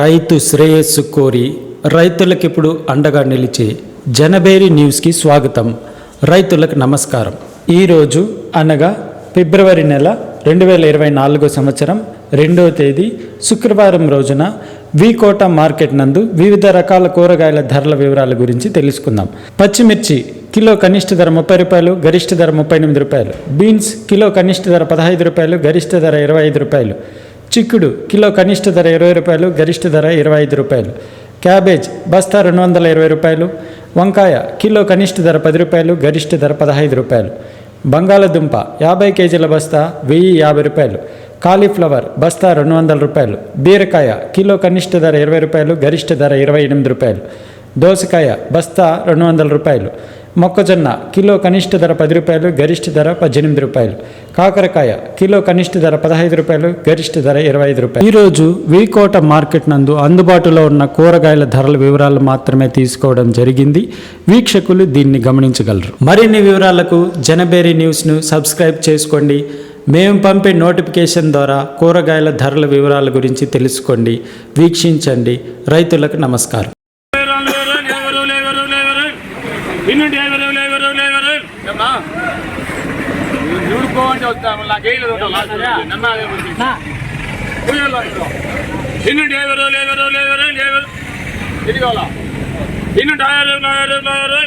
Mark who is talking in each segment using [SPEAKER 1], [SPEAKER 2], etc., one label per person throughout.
[SPEAKER 1] రైతు శ్రేయస్సు కోరి రైతులకు ఇప్పుడు అండగా నిలిచే జనబేరి న్యూస్కి స్వాగతం. రైతులకు నమస్కారం. ఈరోజు అనగా ఫిబ్రవరి నెల రెండు వేల ఇరవై నాలుగో సంవత్సరం రెండవ తేదీ శుక్రవారం రోజున వికోట మార్కెట్ నందు వివిధ రకాల కూరగాయల ధరల వివరాల గురించి తెలుసుకుందాం. పచ్చిమిర్చి కిలో కనిష్ట ధర ముప్పై రూపాయలు గరిష్ట ధర ముప్పై ఎనిమిది రూపాయలు. బీన్స్ కిలో కనిష్ట ధర పదహైదు రూపాయలు గరిష్ట ధర ఇరవై ఐదు రూపాయలు. చిక్కుడు కిలో కనిష్ట ధర ఇరవై రూపాయలు గరిష్ట ధర ఇరవై ఐదు రూపాయలు. క్యాబేజ్ బస్తా రెండు వందల ఇరవై రూపాయలు. వంకాయ కిలో కనిష్ట ధర పది రూపాయలు గరిష్ట ధర పదహైదు రూపాయలు. బంగాళదుంప యాభై కేజీల బస్తా వెయ్యి యాభై రూపాయలు. కాలీఫ్లవర్ బస్తా రెండు వందల రూపాయలు. బీరకాయ కిలో కనిష్ట ధర ఇరవై రూపాయలు గరిష్ట ధర ఇరవై ఎనిమిది రూపాయలు. దోసకాయ బస్తా రెండు వందల రూపాయలు. మొక్కజొన్న కిలో కనిష్ట ధర పది రూపాయలు గరిష్ట ధర పద్దెనిమిది రూపాయలు. కాకరకాయ కిలో కనిష్ట ధర పదహైదు రూపాయలు గరిష్ట ధర ఇరవై ఐదు రూపాయలు. ఈరోజు వీకోట మార్కెట్ నందు అందుబాటులో ఉన్న కూరగాయల ధరల వివరాలు మాత్రమే తీసుకోవడం జరిగింది. వీక్షకులు దీన్ని గమనించగలరు. మరిన్ని వివరాలకు జనబేరి న్యూస్ను సబ్స్క్రైబ్ చేసుకోండి. మేము పంపే నోటిఫికేషన్ ద్వారా కూరగాయల ధరల వివరాల గురించి తెలుసుకోండి. వీక్షించండి. రైతులకు నమస్కారం.
[SPEAKER 2] లేవరు ఏమ్మా చూడుకో అంటే వస్తా నాకు వేయలేదు నమ్మాలి ఇన్నుండి లేవరు లేవరు లేవరు లేవరు తిరిగోలా ఇన్నుండి ఆయరు లాయరు లాయరు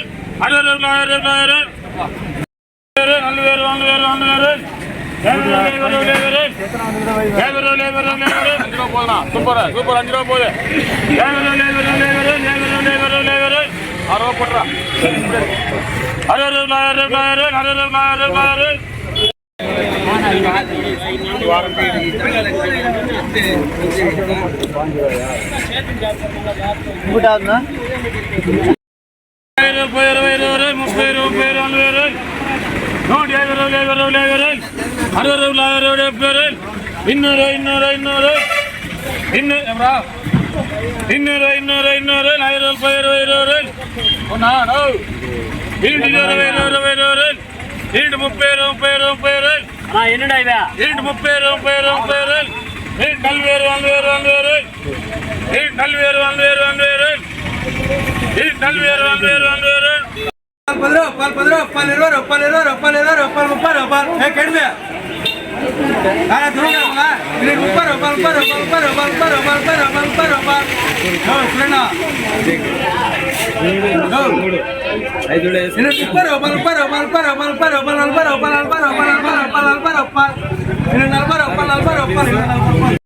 [SPEAKER 2] అరవరు లాయరు లాయరు నల్లు వేరు వంద వేరు వంద వేరు లేవరు లేవరు లేవరు లేవరు లేవరు లేవరు అరవ పుట్రా అరవరు లాయరు లాయరు అరవరు లాయరు లాయరు ముప్పై ఇరవై ఇరవై ముప్పై ముప్పై నలభై ఇరవై నూట యాభై రోజులు యాభై రోజులు యాభై రోజులు అరవై రోజులు అరవై రోజులు డెబ్బై రోజులు ఇన్నూరు ఇన్నూరు ఇన్నూరు ఇన్ను ఎవరా ఇన్నూరు ఇన్నూరు ఇన్నూరు ఐదు రోజులు పది ఇరవై ఇరవై రోజులు ఉన్నా ఇంటి ఇరవై ఇరవై ఇరవై రోజులు ఇంటి ముప్పై ముప్పై ముప్పై రోజులు
[SPEAKER 3] ఎన్నుడు అయివా
[SPEAKER 2] ఏంటి ముప్పై ముప్పై ముప్పై రోజులు ఏంటి నలభై నలభై నలభై రోజులు ఏంటి నలభై నలభై నలభై రోజులు ఏంటి నలభై నలభై నలభై రోజులు
[SPEAKER 4] పది రూపాయలు పది రూపాయలు ఇరవై రూపాయలు ఇరవై రూపాయలు ఇరవై రూపాయలు ముప్పై రూపాయలు ఏ కడిమే నలభై రూపాయలు నలభై రూపాయలు